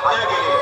만약에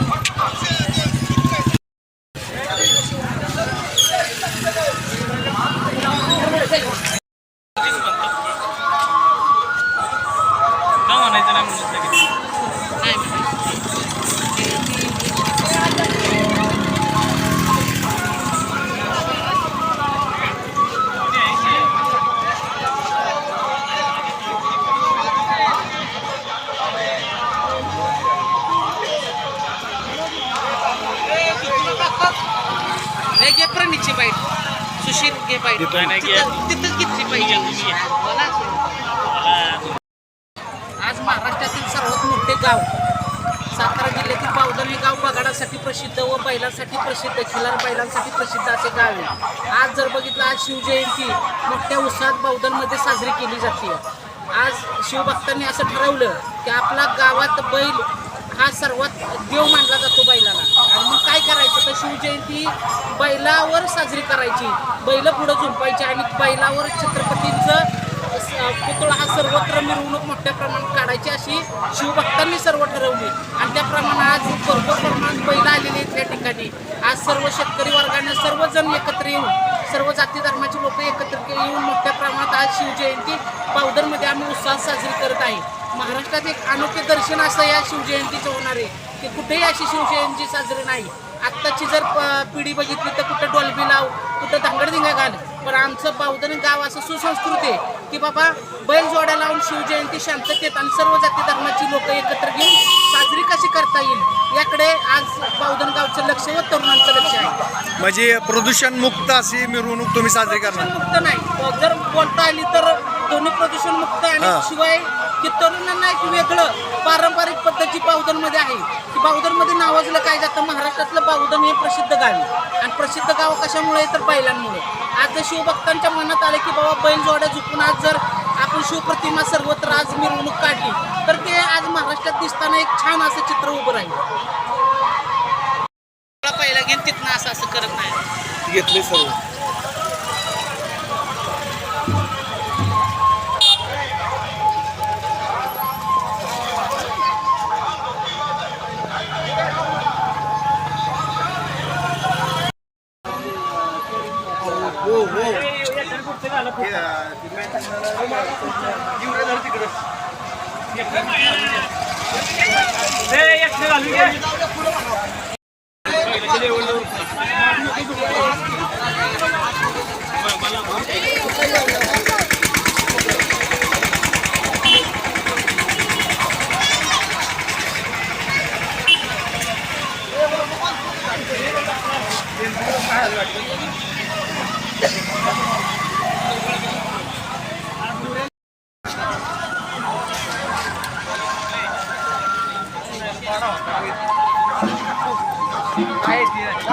हे घे प्रणीची बाईट सुशील घे बाईट नाही, नाही, घे. तिथं- तिथंच घेतली पाहिजे. बोला. आज महाराष्ट्रातील सर्वात मोठे गाव. सातारा जिल्ह्यातील बावधन हे गाव बगाडासाठी प्रसिद्ध व बैलांसाठी प्रसिद्ध खिलार बैलांसाठी प्रसिद्ध असे गाव आहे. आज जर बघितलं आज शिवजयंती मोठ्या उत्साहात बावधनमध्ये साजरी केली जाते. आज शिवभक्तांनी असं ठरवलं की आपला गावात बैल हा सर्वात देव मानला जातो बैलाला. काय करायचं? तर शिवजयंती बैलावर साजरी करायची. बैल पुढं झुंपायची आणि बैलावर छत्रपतींचं स- पुतळा हा सर्वत्र मिरवणूक मोठ्या प्रमाणात काढायची अशी शिवभक्तांनी सर्व ठरवली. आणि त्याप्रमाणे आज भरपूर प्रमाणात बैल आलेली आहेत त्या ठिकाणी. आज सर्व शेतकरी वर्गाने सर्वजण एकत्र येऊन सर्व जाती धर्माचे लोक एकत्र येऊन मोठ्या प्रमाणात आज शिवजयंती पावदरमध्ये आम्ही उत्साहात साजरी करत आहे. महाराष्ट्रात एक अनोखे दर्शन असं या शिवजयंतीचं होणार आहे. की कुठेही अशी शिवजयंती साजरी नाही. आत्ताची जर पिढी बघितली तर कुठं डॉल्बी लाव कुठं धांगडधिंगा घाल पण आमचं बावधन गाव असं सुसंस्कृत आहे की बाबा बैल जोड्या लावून शिवजयंती शांततेत आणि सर्व जाती धर्माची लोक एकत्र घेऊन साजरी कशी करता येईल याकडे आज बावधन गावचं लक्ष व तरुणांचं लक्ष आहे. म्हणजे प्रदूषण मुक्त अशी मिरवणूक तुम्ही साजरी करणार. मुक्त नाही. जर बोलता आली तर ध्वनी प्रदूषण मुक्त. आणि शिवाय की तरुणांना एक वेगळं पारंपरिक पद्धती बावधनमध्ये आहे. की बावधनमध्ये नावाजलं काय जातं? महाराष्ट्रातलं बावधन हे प्रसिद्ध गाव आहे. आणि प्रसिद्ध गाव कशामुळे? तर बैलांमुळे. आज जर शिवभक्तांच्या मनात आलं की बाबा बैल जोड्या झुकून आज जर आपण शिवप्रतिमा सर्वत्र आज मिरवणूक काढली तर ते आज महाराष्ट्रात दिसताना एक छान असं चित्र उभं राहील. पहिला घेऊन तिथनं असं असं करत नाही. घेतले सर्व. ए, Hey, dir.